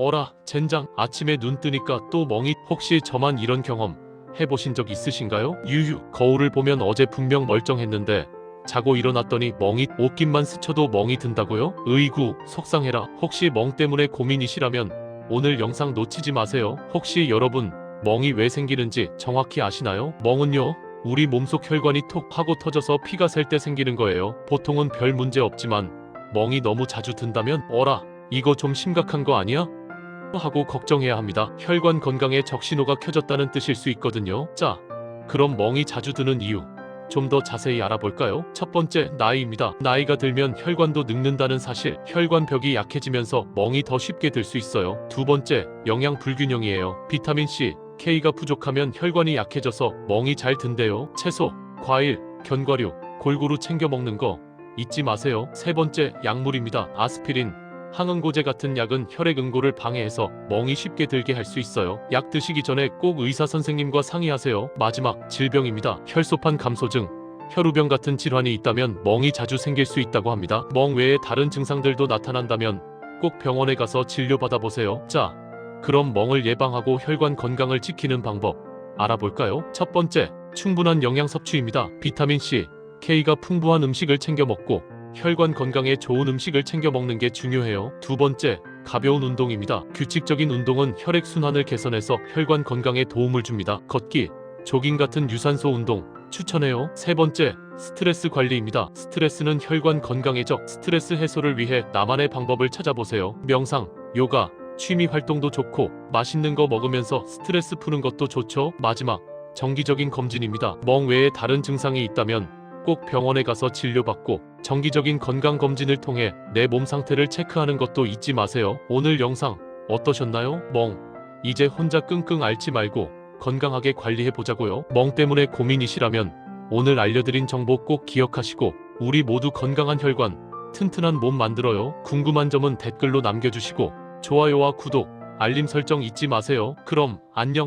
어라, 젠장. 아침에 눈 뜨니까 또 멍이. 혹시 저만 이런 경험 해보신 적 있으신가요? 유유. 거울을 보면 어제 분명 멀쩡했는데 자고 일어났더니 멍이 옷깃만 스쳐도 멍이 든다고요? 으이구, 속상해라. 혹시 멍 때문에 고민이시라면 오늘 영상 놓치지 마세요. 혹시 여러분 멍이 왜 생기는지 정확히 아시나요? 멍은요. 우리 몸속 혈관이 톡 하고 터져서 피가 셀 때 생기는 거예요. 보통은 별 문제 없지만 멍이 너무 자주 든다면 어라 이거 좀 심각한 거 아니야? 하고 걱정해야 합니다. 혈관 건강에 적신호가 켜졌다는 뜻일 수 있거든요. 자, 그럼 멍이 자주 드는 이유 좀 더 자세히 알아볼까요? 첫 번째, 나이입니다. 나이가 들면 혈관도 늙는다는 사실, 혈관벽이 약해지면서 멍이 더 쉽게 들 수 있어요. 두 번째, 영양 불균형이에요. 비타민 C, K가 부족하면 혈관이 약해져서 멍이 잘 든대요. 채소, 과일, 견과류 골고루 챙겨 먹는 거 잊지 마세요. 세 번째, 약물입니다. 아스피린, 항응고제 같은 약은 혈액 응고를 방해해서 멍이 쉽게 들게 할 수 있어요. 약 드시기 전에 꼭 의사 선생님과 상의하세요. 마지막, 질병입니다. 혈소판 감소증, 혈우병 같은 질환이 있다면 멍이 자주 생길 수 있다고 합니다. 멍 외에 다른 증상들도 나타난다면 꼭 병원에 가서 진료받아 보세요. 자, 그럼 멍을 예방하고 혈관 건강을 지키는 방법 알아볼까요? 첫 번째, 충분한 영양 섭취입니다. 비타민 C, K가 풍부한 음식을 챙겨 먹고 혈관 건강에 좋은 음식을 챙겨 먹는 게 중요해요. 두 번째, 가벼운 운동입니다. 규칙적인 운동은 혈액 순환을 개선해서 혈관 건강에 도움을 줍니다. 걷기, 조깅 같은 유산소 운동 추천해요. 세 번째, 스트레스 관리입니다. 스트레스는 혈관 건강에 적 스트레스 해소를 위해 나만의 방법을 찾아보세요. 명상, 요가, 취미 활동도 좋고 맛있는 거 먹으면서 스트레스 푸는 것도 좋죠. 마지막, 정기적인 검진입니다. 멍 외에 다른 증상이 있다면 꼭 병원에 가서 진료받고 정기적인 건강 검진을 통해 내 몸 상태를 체크하는 것도 잊지 마세요. 오늘 영상 어떠셨나요? 멍. 이제 혼자 끙끙 앓지 말고 건강하게 관리해 보자고요. 멍 때문에 고민이시라면 오늘 알려드린 정보 꼭 기억하시고 우리 모두 건강한 혈관, 튼튼한 몸 만들어요. 궁금한 점은 댓글로 남겨주시고 좋아요와 구독, 알림 설정 잊지 마세요. 그럼 안녕.